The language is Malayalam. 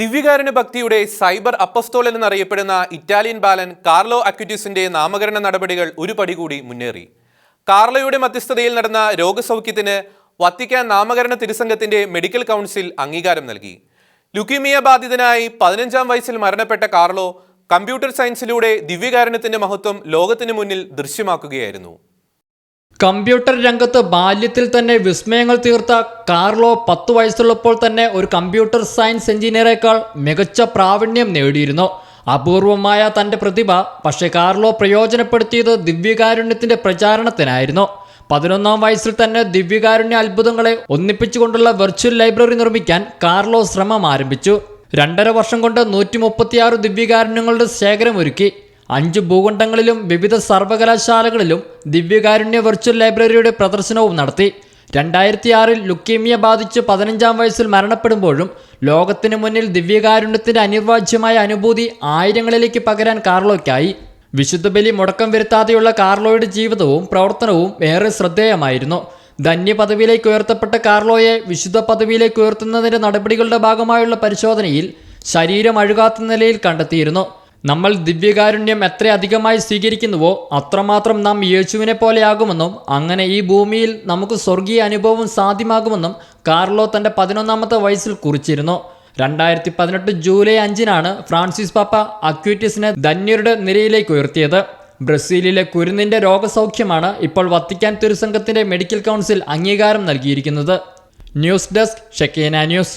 ദിവ്യകാരുണ്യ ഭക്തിയുടെ സൈബർ അപ്പസ്തോലൻ എന്നറിയപ്പെടുന്ന ഇറ്റാലിയൻ ബാലൻ കാർലോ അക്വിറ്റിസിന്റെ നാമകരണ നടപടികൾ ഒരു പടി കൂടി മുന്നേറി. കാർലോയുടെ മധ്യസ്ഥതയിൽ നടന്ന രോഗസൗഖ്യത്തിന് വത്തിക്കാൻ നാമകരണ തിരുസംഘത്തിന്റെ മെഡിക്കൽ കൗൺസിൽ അംഗീകാരം നൽകി. ലുക്കീമിയ ബാധിതനായി പതിനഞ്ചാം വയസ്സിൽ മരണപ്പെട്ട കാർലോ കമ്പ്യൂട്ടർ സയൻസിലൂടെ ദിവ്യകാരുണ്യത്തിന്റെ മഹത്വം ലോകത്തിന് മുന്നിൽ ദൃശ്യമാക്കുകയായിരുന്നു. കമ്പ്യൂട്ടർ രംഗത്ത് ബാല്യത്തിൽ തന്നെ വിസ്മയങ്ങൾ തീർത്ത കാർലോ പത്ത് വയസ്സുള്ളപ്പോൾ തന്നെ ഒരു കമ്പ്യൂട്ടർ സയൻസ് എഞ്ചിനീയറേക്കാൾ മികച്ച പ്രാവീണ്യം നേടിയിരുന്നു. അപൂർവമായ തന്റെ പ്രതിഭ പക്ഷേ കാർലോ പ്രയോജനപ്പെടുത്തിയത് ദിവ്യകാരുണ്യത്തിന്റെ പ്രചാരണത്തിനായിരുന്നു. പതിനൊന്നാം വയസ്സിൽ തന്നെ ദിവ്യകാരുണ്യ അത്ഭുതങ്ങളെ ഒന്നിപ്പിച്ചുകൊണ്ടുള്ള വെർച്വൽ ലൈബ്രറി നിർമ്മിക്കാൻ കാർലോ ശ്രമം ആരംഭിച്ചു. രണ്ടര വർഷം കൊണ്ട് നൂറ്റി മുപ്പത്തിയാറ് ദിവ്യകാരുണ്യങ്ങളുടെ ശേഖരം ഒരുക്കി അഞ്ച് ഭൂഖണ്ഡങ്ങളിലും വിവിധ സർവകലാശാലകളിലും ദിവ്യകാരുണ്യ വെർച്വൽ ലൈബ്രറിയുടെ പ്രദർശനവും നടത്തി. രണ്ടായിരത്തി ആറിൽ ലുക്കേമിയ ബാധിച്ച് പതിനഞ്ചാം വയസ്സിൽ മരണപ്പെടുമ്പോഴും ലോകത്തിന് മുന്നിൽ ദിവ്യകാരുണ്യത്തിന്റെ അനിർവാജ്യമായ അനുഭൂതി ആയിരങ്ങളിലേക്ക് പകരാൻ കാർലോയ്ക്കായി വിശുദ്ധ ബലി മുടക്കം വരുത്താതെയുള്ള കാർലോയുടെ ജീവിതവും പ്രവർത്തനവും ഏറെ ശ്രദ്ധേയമായിരുന്നു. ധന്യ പദവിയിലേക്ക് ഉയർത്തപ്പെട്ട കാർലോയെ വിശുദ്ധ പദവിയിലേക്ക് ഉയർത്തുന്നതിന്റെ നടപടികളുടെ ഭാഗമായുള്ള പരിശോധനയിൽ ശരീരം അഴുകാത്ത നിലയിൽ കണ്ടെത്തിയിരുന്നു. നമ്മൾ ദിവ്യകാരുണ്യം എത്ര അധികമായി സ്വീകരിക്കുന്നുവോ അത്രമാത്രം നാം യേശുവിനെ പോലെയാകുമെന്നും അങ്ങനെ ഈ ഭൂമിയിൽ നമുക്ക് സ്വർഗീയ അനുഭവം സാധ്യമാകുമെന്നും കാർലോ തന്റെ പതിനൊന്നാമത്തെ വയസ്സിൽ കുറിച്ചിരുന്നു. രണ്ടായിരത്തി പതിനെട്ട് ജൂലൈ അഞ്ചിനാണ് ഫ്രാൻസിസ് പാപ്പ അക്യൂറ്റിസിനെ ധന്യരുടെ നിരയിലേക്ക് ഉയർത്തിയത്. ബ്രസീലിലെ കുരുന്നിന്റെ രോഗസൗഖ്യമാണ് ഇപ്പോൾ വത്തിക്കാൻ തിരുസംഘത്തിന്റെ മെഡിക്കൽ കൗൺസിൽ അംഗീകാരം നൽകിയിരിക്കുന്നത്. News desk Shekinah news.